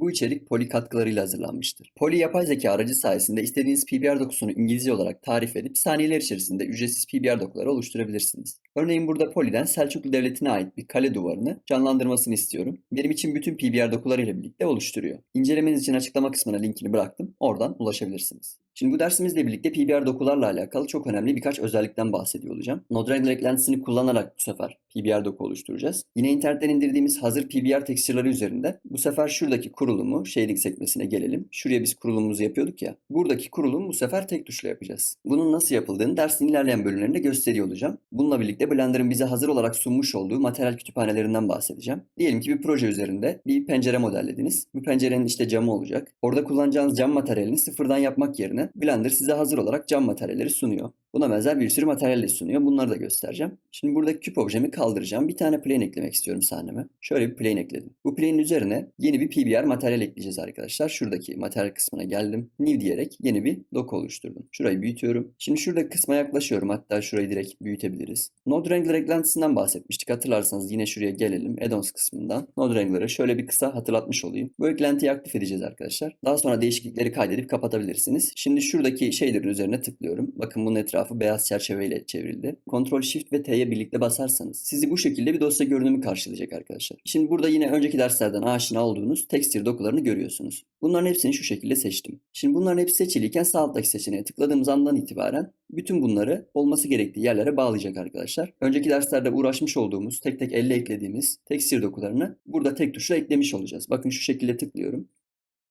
Bu içerik Poly katkılarıyla hazırlanmıştır. Poly yapay zeka aracı sayesinde istediğiniz PBR dokusunu İngilizce olarak tarif edip saniyeler içerisinde ücretsiz PBR dokuları oluşturabilirsiniz. Örneğin burada Poly'den Selçuklu Devleti'ne ait bir kale duvarını canlandırmasını istiyorum. Benim için bütün PBR dokularıyla birlikte oluşturuyor. İncelemeniz için açıklama kısmına linkini bıraktım. Oradan ulaşabilirsiniz. Şimdi bu dersimizle birlikte PBR dokularla alakalı çok önemli birkaç özellikten bahsediyor olacağım. Node-RED eklentisini kullanarak bu sefer PBR doku oluşturacağız. Yine internetten indirdiğimiz hazır PBR tekstürleri üzerinde bu sefer şuradaki kurulumu shading sekmesine gelelim. Şuraya biz kurulumumuzu yapıyorduk ya. Buradaki kurulum bu sefer tek tuşla yapacağız. Bunun nasıl yapıldığını dersin ilerleyen bölümlerinde gösteriyor olacağım. Bununla birlikte Blender'ın bize hazır olarak sunmuş olduğu materyal kütüphanelerinden bahsedeceğim. Diyelim ki bir proje üzerinde bir pencere modellediniz. Bu pencerenin işte camı olacak. Orada kullanacağınız cam materyalini sıfırdan yapmak yerine Blender size hazır olarak cam materyalleri sunuyor. Buna benzer bir sürü materyal de sunuyor. Bunları da göstereceğim. Şimdi buradaki küp objemi kaldıracağım. Bir tane plane eklemek istiyorum sahneme. Şöyle bir plane ekledim. Bu plane'in üzerine yeni bir PBR materyal ekleyeceğiz arkadaşlar. Şuradaki materyal kısmına geldim. New diyerek yeni bir doku oluşturdum. Şurayı büyütüyorum. Şimdi şuradaki kısma yaklaşıyorum. Hatta şurayı direkt büyütebiliriz. Node Wrangler eklentisinden bahsetmiştik. Hatırlarsanız yine şuraya gelelim. Add-ons kısmından. Node Wrangler'ı şöyle bir kısa hatırlatmış olayım. Bu eklentiyi aktif edeceğiz arkadaşlar. Daha sonra değişiklikleri kaydedip kapatabilirsiniz. Şimdi şuradaki şeylerin üzerine tıklıyorum. Bakın bunun etrafı beyaz çerçeveyle çevrildi. Ctrl Shift ve T'ye birlikte basarsanız sizi bu şekilde bir dosya görünümü karşılayacak arkadaşlar. Şimdi burada yine önceki derslerden aşina olduğunuz texture dokularını görüyorsunuz. Bunların hepsini şu şekilde seçtim. Şimdi bunların hepsi seçiliyken sağ alttaki seçeneğe tıkladığımız andan itibaren bütün bunları olması gerektiği yerlere bağlayacak arkadaşlar. Önceki derslerde uğraşmış olduğumuz tek tek elle eklediğimiz texture dokularını burada tek tuşla eklemiş olacağız. Bakın şu şekilde tıklıyorum.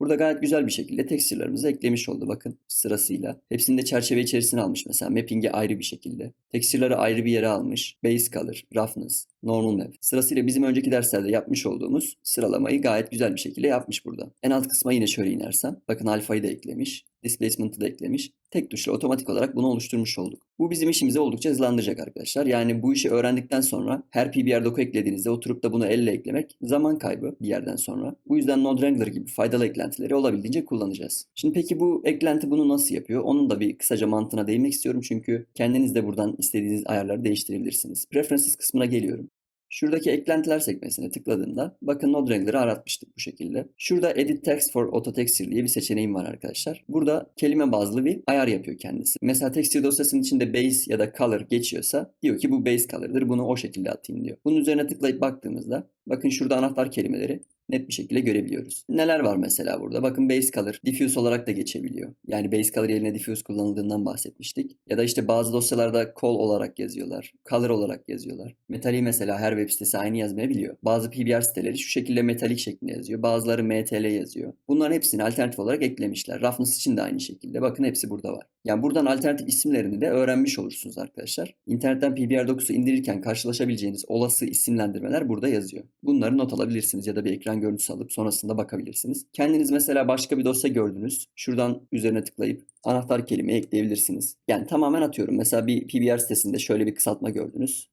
Burada gayet güzel bir şekilde tekstillerimizi eklemiş oldu bakın sırasıyla. Hepsini de çerçeve içerisine almış mesela mapping'i ayrı bir şekilde. Tekstilleri ayrı bir yere almış. Base color, roughness, normal map. Sırasıyla bizim önceki derslerde yapmış olduğumuz sıralamayı gayet güzel bir şekilde yapmış burada. En alt kısma yine şöyle inersem. Bakın alfayı da eklemiş. Displacement'ı da eklemiş. Tek tuşla otomatik olarak bunu oluşturmuş olduk. Bu bizim işimizi oldukça hızlandıracak arkadaşlar. Yani bu işi öğrendikten sonra her PBR doku eklediğinizde oturup da bunu elle eklemek zaman kaybı bir yerden sonra. Bu yüzden Node Wrangler gibi faydalı eklentileri olabildiğince kullanacağız. Şimdi peki bu eklenti bunu nasıl yapıyor? Onun da bir kısaca mantığına değinmek istiyorum çünkü kendiniz de buradan istediğiniz ayarları değiştirebilirsiniz. Preferences kısmına geliyorum. Şuradaki eklentiler sekmesine tıkladığımda bakın Node Wrangler'ı aratmıştık bu şekilde. Şurada Edit Text for Auto Texture diye bir seçeneğim var arkadaşlar. Burada kelime bazlı bir ayar yapıyor kendisi. Mesela texture dosyasının içinde base ya da color geçiyorsa diyor ki bu base color'dır bunu o şekilde atayım diyor. Bunun üzerine tıklayıp baktığımızda bakın şurada anahtar kelimeleri net bir şekilde görebiliyoruz. Neler var mesela burada? Bakın base color diffuse olarak da geçebiliyor. Yani base color yerine diffuse kullanıldığından bahsetmiştik. Ya da işte bazı dosyalarda call olarak yazıyorlar. Color olarak yazıyorlar. Metali mesela her web sitesi aynı yazmayabiliyor. Bazı PBR siteleri şu şekilde metalik şeklinde yazıyor. Bazıları MTL yazıyor. Bunların hepsini alternatif olarak eklemişler. Roughness için de aynı şekilde. Bakın hepsi burada var. Yani buradan alternatif isimlerini de öğrenmiş olursunuz arkadaşlar. İnternetten PBR dokusu indirirken karşılaşabileceğiniz olası isimlendirmeler burada yazıyor. Bunları not alabilirsiniz ya da bir ekran görüntüsü alıp sonrasında bakabilirsiniz. Kendiniz mesela başka bir dosya gördünüz. Şuradan üzerine tıklayıp anahtar kelime ekleyebilirsiniz. Yani tamamen atıyorum. Mesela bir PBR sitesinde şöyle bir kısaltma gördünüz.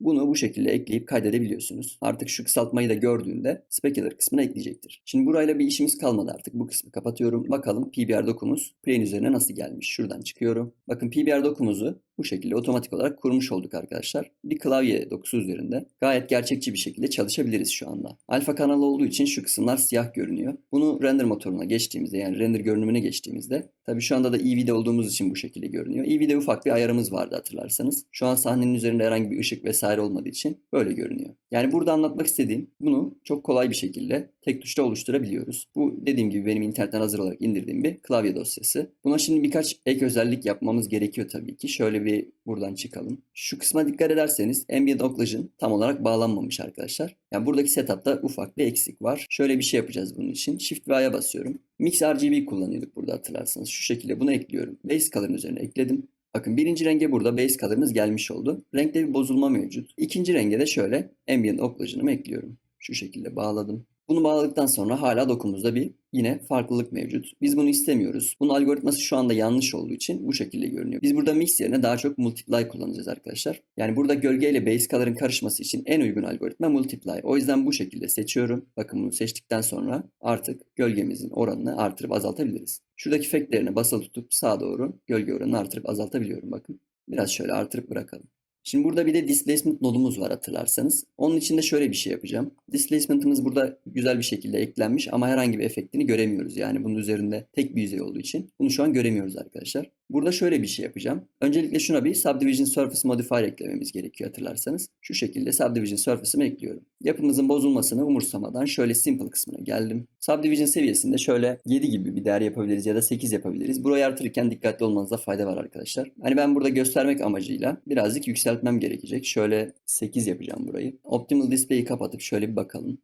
Bunu bu şekilde ekleyip kaydedebiliyorsunuz. Artık şu kısaltmayı da gördüğünde specular kısmına ekleyecektir. Şimdi burayla bir işimiz kalmadı artık. Bu kısmı kapatıyorum. Bakalım PBR dokumuz plane üzerine nasıl gelmiş. Şuradan çıkıyorum. Bakın PBR dokumuzu bu şekilde otomatik olarak kurmuş olduk arkadaşlar. Bir klavye dokusu üzerinde gayet gerçekçi bir şekilde çalışabiliriz şu anda. Alfa kanalı olduğu için şu kısımlar siyah görünüyor. Bunu render motoruna geçtiğimizde yani render görünümüne geçtiğimizde tabi şu anda da EV'de olduğumuz için bu şekilde görünüyor. EV'de ufak bir ayarımız vardı hatırlarsanız. Şu an sahnenin üzerinde herhangi bir ışık vesaire olmadığı için böyle görünüyor. Yani burada anlatmak istediğim bunu çok kolay bir şekilde tek tuşla oluşturabiliyoruz. Bu dediğim gibi benim internetten hazır olarak indirdiğim bir klavye dosyası. Buna şimdi birkaç ek özellik yapmamız gerekiyor tabii ki. Şöyle bir buradan çıkalım. Şu kısma dikkat ederseniz Ambient Occlusion tam olarak bağlanmamış arkadaşlar. Yani buradaki setup'ta ufak bir eksik var. Şöyle bir şey yapacağız bunun için. Shift ve basıyorum. Mix RGB kullanıyorduk burada hatırlarsanız. Şu şekilde bunu ekliyorum. Base Color'ın üzerine ekledim. Bakın birinci renge burada base color'ımız gelmiş oldu. Renkte bir bozulma mevcut. İkinci renge de şöyle ambient occlusion'ımı ekliyorum. Şu şekilde bağladım. Bunu bağladıktan sonra hala dokumuzda bir yine farklılık mevcut. Biz bunu istemiyoruz. Bunun algoritması şu anda yanlış olduğu için bu şekilde görünüyor. Biz burada mix yerine daha çok multiply kullanacağız arkadaşlar. Yani burada gölge ile base color'ın karışması için en uygun algoritma multiply. O yüzden bu şekilde seçiyorum. Bakın bunu seçtikten sonra artık gölgemizin oranını artırıp azaltabiliriz. Şuradaki faktlerine basılı tutup sağa doğru gölge oranını artırıp azaltabiliyorum bakın. Biraz şöyle artırıp bırakalım. Şimdi burada bir de displacement nodumuz var hatırlarsanız. Onun için de şöyle bir şey yapacağım. Displacement'ımız burada güzel bir şekilde eklenmiş ama herhangi bir efektini göremiyoruz. Yani bunun üzerinde tek bir yüzey olduğu için bunu şu an göremiyoruz arkadaşlar. Burada şöyle bir şey yapacağım. Öncelikle şuna bir Subdivision Surface Modifier eklememiz gerekiyor hatırlarsanız. Şu şekilde Subdivision Surface'ımı ekliyorum. Yapımızın bozulmasını umursamadan şöyle Simple kısmına geldim. Subdivision seviyesinde şöyle 7 gibi bir değer yapabiliriz ya da 8 yapabiliriz. Burayı artırırken dikkatli olmanızda fayda var arkadaşlar. Hani ben burada göstermek amacıyla birazcık yükseltmem gerekecek. Şöyle 8 yapacağım burayı. Optimal Display'i kapatıp şöyle bir bakalım.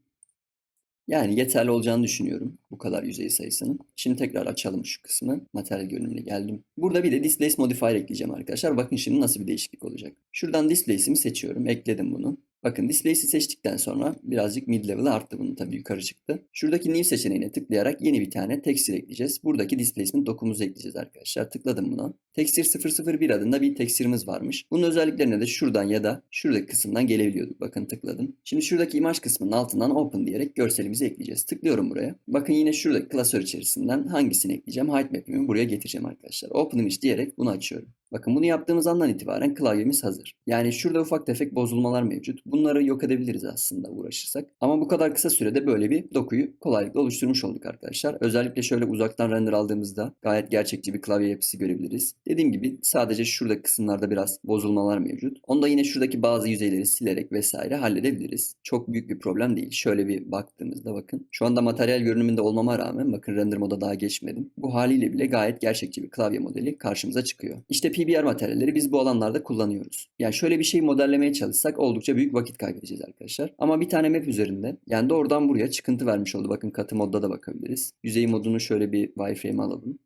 Yani yeterli olacağını düşünüyorum bu kadar yüzey sayısının. Şimdi tekrar açalım şu kısmı. Materyal görünümüne geldim. Burada bir de Displace Modifier ekleyeceğim arkadaşlar. Bakın şimdi nasıl bir değişiklik olacak. Şuradan Displace'imi seçiyorum. Ekledim bunu. Bakın Displace'i seçtikten sonra birazcık mid level'ı arttı bunun tabii yukarı çıktı. Şuradaki New seçeneğine tıklayarak yeni bir tane texture ekleyeceğiz. Buradaki Displacement dokumuzu ekleyeceğiz arkadaşlar. Tıkladım buna. Texture 001 adında bir texture'ımız varmış. Bunun özelliklerine de şuradan ya da şuradaki kısımdan gelebiliyorduk. Bakın tıkladım. Şimdi şuradaki imaj kısmının altından open diyerek görselimizi ekleyeceğiz. Tıklıyorum buraya. Bakın yine şuradaki klasör içerisinden hangisini ekleyeceğim? Height map'imi buraya getireceğim arkadaşlar. Open image diyerek bunu açıyorum. Bakın bunu yaptığımız andan itibaren klavyemiz hazır. Yani şurada ufak tefek bozulmalar mevcut. Bunları yok edebiliriz aslında uğraşırsak. Ama bu kadar kısa sürede böyle bir dokuyu kolaylıkla oluşturmuş olduk arkadaşlar. Özellikle şöyle uzaktan render aldığımızda gayet gerçekçi bir klavye yapısı görebiliriz. Dediğim gibi sadece şuradaki kısımlarda biraz bozulmalar mevcut. Onu da yine şuradaki bazı yüzeyleri silerek vesaire halledebiliriz. Çok büyük bir problem değil. Şöyle bir baktığımızda bakın. Şu anda materyal görünümünde olmama rağmen bakın render moda daha geçmedim. Bu haliyle bile gayet gerçekçi bir klavye modeli karşımıza çıkıyor. İşte PBR materyalleri biz bu alanlarda kullanıyoruz. Yani şöyle bir şey modellemeye çalışsak oldukça büyük vakit kaybedeceğiz arkadaşlar. Ama bir tane map üzerinde yani doğrudan buraya çıkıntı vermiş oldu. Bakın katı modda da bakabiliriz. Yüzey modunu şöyle bir wireframe alalım.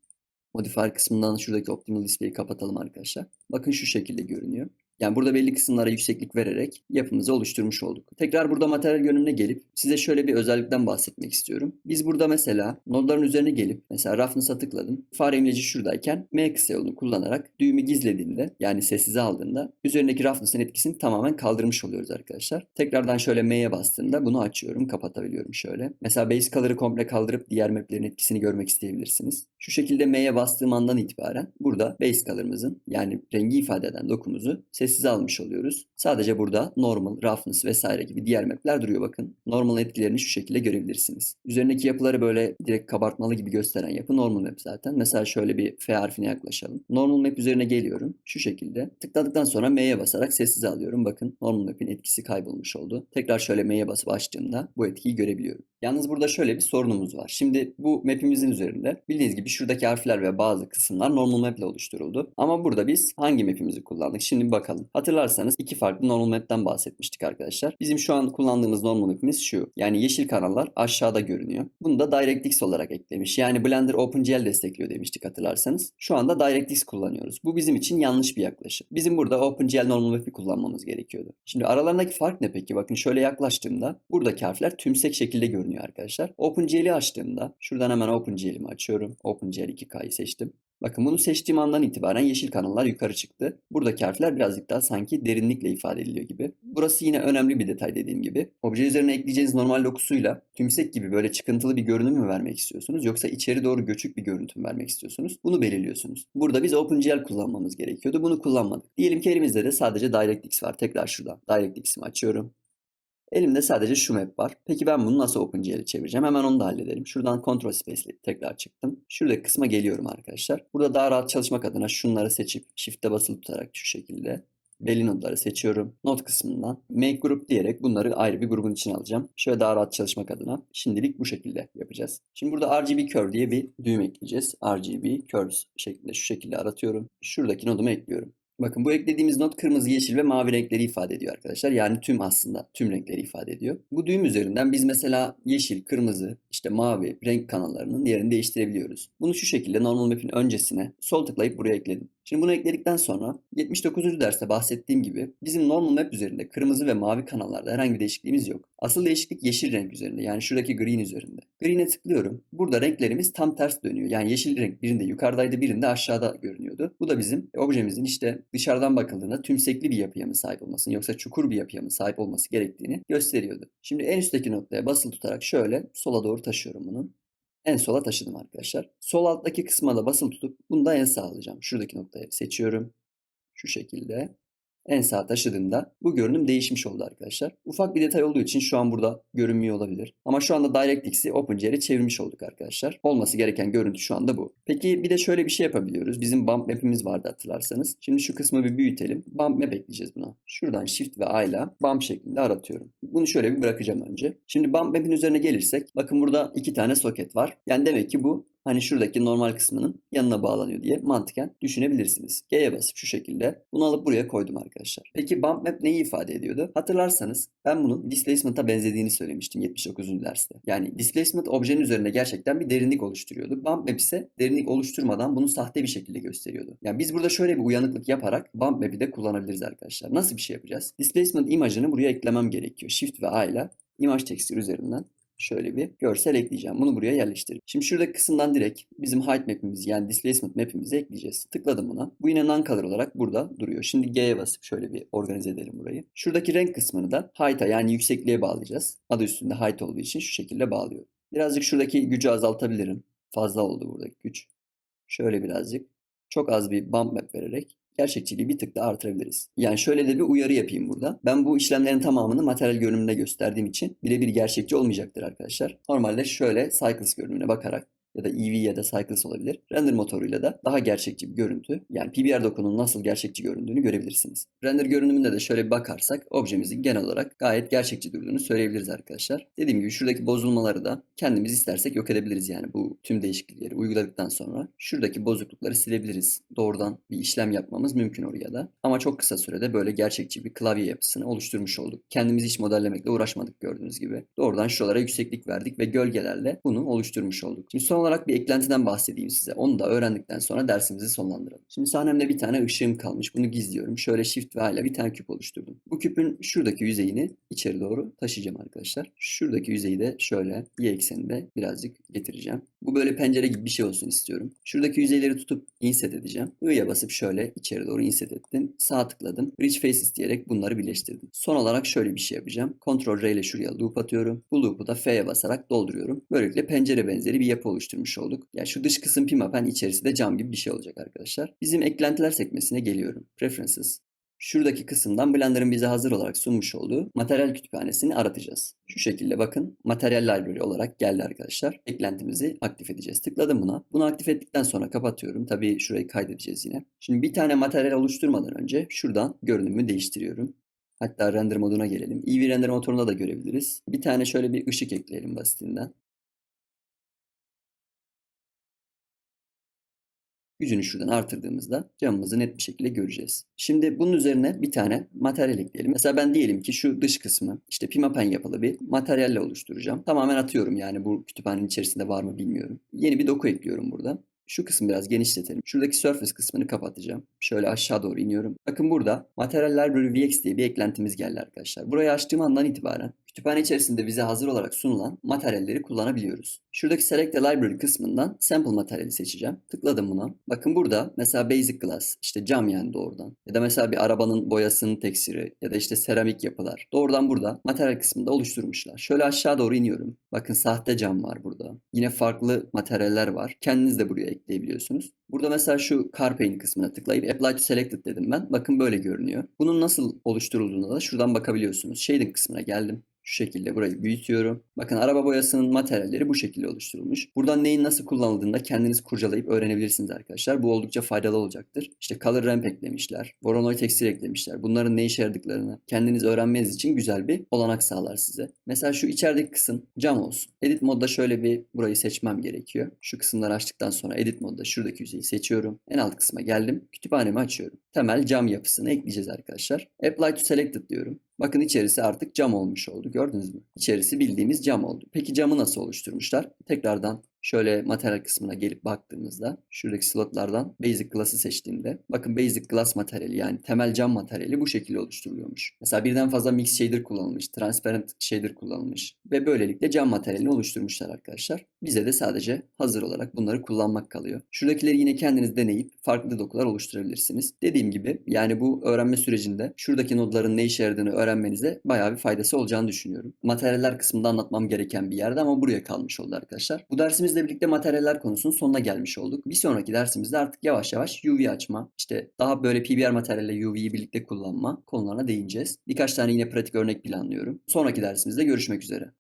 Modifier kısmından şuradaki Optimal Display'i kapatalım arkadaşlar. Bakın şu şekilde görünüyor. Yani burada belli kısımlara yükseklik vererek yapımızı oluşturmuş olduk. Tekrar burada materyal görünümüne gelip size şöyle bir özellikten bahsetmek istiyorum. Biz burada mesela nodların üzerine gelip mesela roughness'a tıkladım. Fare imleci şuradayken M kısa yolunu kullanarak düğümü gizlediğinde yani sessize aldığında üzerindeki roughness'ın etkisini tamamen kaldırmış oluyoruz arkadaşlar. Tekrardan şöyle M'ye bastığımda bunu açıyorum, kapatabiliyorum şöyle. Mesela base color'ı komple kaldırıp diğer maplerin etkisini görmek isteyebilirsiniz. Şu şekilde M'ye bastığım andan itibaren burada base color'ımızın yani rengi ifade eden dokumuzu sessize almış oluyoruz. Sadece burada normal, roughness vesaire gibi diğer mapler duruyor bakın. Normal etkilerini şu şekilde görebilirsiniz. Üzerindeki yapıları böyle direkt kabartmalı gibi gösteren yapı normal map zaten. Mesela şöyle bir F harfine yaklaşalım. Normal map üzerine geliyorum. Şu şekilde. Tıkladıktan sonra M'ye basarak sessize alıyorum. Bakın normal map'in etkisi kaybolmuş oldu. Tekrar şöyle M'ye basıp açtığımda bu etkiyi görebiliyorum. Yalnız burada şöyle bir sorunumuz var. Şimdi bu map'imizin üzerinde bildiğiniz gibi şuradaki harfler ve bazı kısımlar normal map ile oluşturuldu. Ama burada biz hangi map'imizi kullandık? Şimdi bir bakalım. Hatırlarsanız iki farklı normal map'ten bahsetmiştik arkadaşlar. Bizim şu an kullandığımız normal map'imiz şu. Yani yeşil kanallar aşağıda görünüyor. Bunu da DirectX olarak eklemiş. Yani Blender OpenGL destekliyor demiştik hatırlarsanız. Şu anda DirectX kullanıyoruz. Bu bizim için yanlış bir yaklaşım. Bizim burada OpenGL normal map'i kullanmamız gerekiyordu. Şimdi aralarındaki fark ne peki? Bakın şöyle yaklaştığımda buradaki harfler tümsek şekilde görünüyor arkadaşlar. OpenGL'i açtığımda şuradan hemen OpenGL'imi açıyorum. OpenGL 2K'yı seçtim. Bakın bunu seçtiğim andan itibaren yeşil kanallar yukarı çıktı. Buradaki harfler birazcık daha sanki derinlikle ifade ediliyor gibi. Burası yine önemli bir detay dediğim gibi. Obje üzerine ekleyeceğiniz normal dokusuyla tümsek gibi böyle çıkıntılı bir görünüm mü vermek istiyorsunuz yoksa içeri doğru göçük bir görüntü mü vermek istiyorsunuz? Bunu belirliyorsunuz. Burada biz OpenGL kullanmamız gerekiyordu. Bunu kullanmadık. Diyelim ki elimizde de sadece DirectX var. Tekrar şuradan DirectX'imi açıyorum. Elimde sadece şu map var. Peki ben bunu nasıl OpenGL'e çevireceğim? Hemen onu da halledelim. Şuradan Ctrl Space ile tekrar çıktım. Şuradaki kısma geliyorum arkadaşlar. Burada daha rahat çalışmak adına şunları seçip Shift'e basılı tutarak şu şekilde belli nodları seçiyorum. Node kısmından make group diyerek bunları ayrı bir grubun içine alacağım. Şöyle daha rahat çalışmak adına şimdilik bu şekilde yapacağız. Şimdi burada RGB curve diye bir düğüm ekleyeceğiz. RGB curves şeklinde şu şekilde aratıyorum. Şuradaki nodumu ekliyorum. Bakın bu eklediğimiz not kırmızı, yeşil ve mavi renkleri ifade ediyor arkadaşlar. Yani tüm aslında tüm renkleri ifade ediyor. Bu düğüm üzerinden biz mesela yeşil, kırmızı, işte mavi renk kanallarının yerini değiştirebiliyoruz. Bunu şu şekilde normal map'in öncesine sol tıklayıp buraya ekledim. Şimdi bunu ekledikten sonra 79. derste bahsettiğim gibi bizim normal map üzerinde kırmızı ve mavi kanallarda herhangi bir değişikliğimiz yok. Asıl değişiklik yeşil renk üzerinde yani şuradaki green üzerinde. Green'e tıklıyorum. Burada renklerimiz tam ters dönüyor. Yani yeşil renk birinde yukarıdaydı birinde aşağıda görünüyordu. Bu da bizim objemizin işte dışarıdan bakıldığında tümsekli bir yapıya mı sahip olmasını yoksa çukur bir yapıya mı sahip olması gerektiğini gösteriyordu. Şimdi en üstteki noktaya basılı tutarak şöyle sola doğru taşıyorum bunu. En sola taşıdım arkadaşlar. Sol alttaki kısma da basılı tutup bunu da en sağa alacağım. Şuradaki noktayı seçiyorum. Şu şekilde. En sağa taşıdığımda bu görünüm değişmiş oldu arkadaşlar. Ufak bir detay olduğu için şu an burada görünmüyor olabilir. Ama şu anda DirectX'i OpenGL'e çevirmiş olduk arkadaşlar. Olması gereken görüntü şu anda bu. Peki bir de şöyle bir şey yapabiliyoruz. Bizim bump map'imiz vardı hatırlarsanız. Şimdi şu kısmı bir büyütelim. Bump map ekleyeceğiz buna. Şuradan Shift ve A ile bump şeklinde aratıyorum. Bunu şöyle bir bırakacağım önce. Şimdi bump map'in üzerine gelirsek bakın burada iki tane soket var. Yani demek ki bu hani şuradaki normal kısmının yanına bağlanıyor diye mantıken düşünebilirsiniz. G'ye basıp şu şekilde bunu alıp buraya koydum arkadaşlar. Peki bump map neyi ifade ediyordu? Hatırlarsanız ben bunun displacement'a benzediğini söylemiştim 79. derste. Yani displacement objenin üzerinde gerçekten bir derinlik oluşturuyordu. Bump map ise derinlik oluşturmadan bunu sahte bir şekilde gösteriyordu. Yani biz burada şöyle bir uyanıklık yaparak bump map'i de kullanabiliriz arkadaşlar. Nasıl bir şey yapacağız? Displacement imajını buraya eklemem gerekiyor. Shift ve A ile imaj tekstür üzerinden şöyle bir görsel ekleyeceğim. Bunu buraya yerleştireyim. Şimdi şuradaki kısımdan direkt bizim height map'imizi yani displacement map'imizi ekleyeceğiz. Tıkladım buna. Bu yine non-color olarak burada duruyor. Şimdi G'ye basıp şöyle bir organize edelim burayı. Şuradaki renk kısmını da height'a yani yüksekliğe bağlayacağız. Adı üstünde height olduğu için şu şekilde bağlıyorum. Birazcık şuradaki gücü azaltabilirim. Fazla oldu buradaki güç. Şöyle birazcık. Çok az bir bump map vererek gerçekçiliği bir tık da artırabiliriz. Yani şöyle de bir uyarı yapayım burada. Ben bu işlemlerin tamamını materyal görünümünde gösterdiğim için birebir gerçekçi olmayacaktır arkadaşlar. Normalde şöyle cycles görünümüne bakarak ya da EV ya da Cycles olabilir. Render motoruyla da daha gerçekçi bir görüntü yani PBR dokunun nasıl gerçekçi göründüğünü görebilirsiniz. Render görünümünde de şöyle bir bakarsak objemizin genel olarak gayet gerçekçi durduğunu söyleyebiliriz arkadaşlar. Dediğim gibi şuradaki bozulmaları da kendimiz istersek yok edebiliriz yani bu tüm değişiklikleri uyguladıktan sonra şuradaki bozuklukları silebiliriz. Doğrudan bir işlem yapmamız mümkün oraya da. Ama çok kısa sürede böyle gerçekçi bir klavye yapısını oluşturmuş olduk. Kendimiz hiç modellemekle uğraşmadık gördüğünüz gibi. Doğrudan şuralara yükseklik verdik ve gölgelerle bunu oluşturmuş olduk. Şimdi son olarak bir eklentiden bahsedeyim size. Onu da öğrendikten sonra dersimizi sonlandıralım. Şimdi sahnemde bir tane ışığım kalmış. Bunu gizliyorum. Şöyle Shift ve ile bir tane küp oluşturdum. Bu küpün şuradaki yüzeyini içeri doğru taşıyacağım arkadaşlar. Şuradaki yüzeyi de şöyle y ekseninde birazcık getireceğim. Bu böyle pencere gibi bir şey olsun istiyorum. Şuradaki yüzeyleri tutup inset edeceğim. I'ya basıp şöyle içeri doğru inset ettim. Sağ tıkladım. Bridge Faces diyerek bunları birleştirdim. Son olarak şöyle bir şey yapacağım. Ctrl R ile şuraya loop atıyorum. Bu loop'u da F'ye basarak dolduruyorum. Böylelikle pencere benzeri bir yapı oluşturmuş olduk. Yani şu dış kısım pimapen içerisi de cam gibi bir şey olacak arkadaşlar. Bizim eklentiler sekmesine geliyorum. Preferences. Şuradaki kısımdan Blender'ın bize hazır olarak sunmuş olduğu materyal kütüphanesini aratacağız. Şu şekilde bakın materyal library olarak geldi arkadaşlar. Eklentimizi aktif edeceğiz. Tıkladım buna. Bunu aktif ettikten sonra kapatıyorum. Tabii şurayı kaydedeceğiz yine. Şimdi bir tane materyal oluşturmadan önce şuradan görünümü değiştiriyorum. Hatta render moduna gelelim. Eevee render motorunda da görebiliriz. Bir tane şöyle bir ışık ekleyelim basitinden. Gücünü şuradan artırdığımızda camımızı net bir şekilde göreceğiz. Şimdi bunun üzerine bir tane materyal ekleyelim. Mesela ben diyelim ki şu dış kısmı işte pimapen yapılı bir materyalle oluşturacağım. Tamamen atıyorum yani bu kütüphanenin içerisinde var mı bilmiyorum. Yeni bir doku ekliyorum burada. Şu kısmı biraz genişletelim. Şuradaki surface kısmını kapatacağım. Şöyle aşağı doğru iniyorum. Bakın burada Material Library VX diye bir eklentimiz geldi arkadaşlar. Burayı açtığım andan itibaren kütüphane içerisinde bize hazır olarak sunulan materyalleri kullanabiliyoruz. Şuradaki Select the Library kısmından Sample materyali seçeceğim. Tıkladım buna. Bakın burada mesela Basic Glass, işte cam yani doğrudan. Ya da mesela bir arabanın boyasının tekstürü ya da işte seramik yapılar. Doğrudan burada materyal kısmında oluşturmuşlar. Şöyle aşağı doğru iniyorum. Bakın sahte cam var burada. Yine farklı materyaller var. Kendiniz de buraya ekleyebiliyorsunuz. Burada mesela şu Car Paint kısmına tıklayıp Apply to Selected dedim ben. Bakın böyle görünüyor. Bunun nasıl oluşturulduğuna da şuradan bakabiliyorsunuz. Shading kısmına geldim. Şu şekilde burayı büyütüyorum. Bakın araba boyasının materyalleri bu şekilde oluşturulmuş. Buradan neyin nasıl kullanıldığını da kendiniz kurcalayıp öğrenebilirsiniz arkadaşlar. Bu oldukça faydalı olacaktır. İşte color ramp eklemişler. Voronoi tekstil eklemişler. Bunların ne işe yaradıklarını kendiniz öğrenmeniz için güzel bir olanak sağlar size. Mesela şu içerideki kısım cam olsun. Edit modda şöyle bir burayı seçmem gerekiyor. Şu kısımları açtıktan sonra edit modda şuradaki yüzeyi seçiyorum. En alt kısma geldim. Kütüphanemi açıyorum. Temel cam yapısını ekleyeceğiz arkadaşlar. Apply to selected diyorum. Bakın içerisi artık cam olmuş oldu. Gördünüz mü? İçerisi bildiğimiz cam oldu. Peki camı nasıl oluşturmuşlar? Tekrardan şöyle materyal kısmına gelip baktığımızda şuradaki slotlardan Basic Glass'ı seçtiğimde bakın Basic Glass materyali yani temel cam materyali bu şekilde oluşturuluyormuş. Mesela birden fazla Mix Shader kullanılmış, Transparent Shader kullanılmış ve böylelikle cam materyalini oluşturmuşlar arkadaşlar. Bize de sadece hazır olarak bunları kullanmak kalıyor. Şuradakileri yine kendiniz deneyip farklı dokular oluşturabilirsiniz. Dediğim gibi yani bu öğrenme sürecinde şuradaki nodların ne işe yaradığını öğrenmenize bayağı bir faydası olacağını düşünüyorum. Materyaller kısmında anlatmam gereken bir yerde ama buraya kalmış oldu arkadaşlar. Bu dersimiz dersimizle birlikte materyaller konusunun sonuna gelmiş olduk. Bir sonraki dersimizde artık yavaş yavaş UV açma, işte daha böyle PBR materyalle UV'yi birlikte kullanma konularına değineceğiz. Birkaç tane yine pratik örnek planlıyorum. Sonraki dersimizde görüşmek üzere.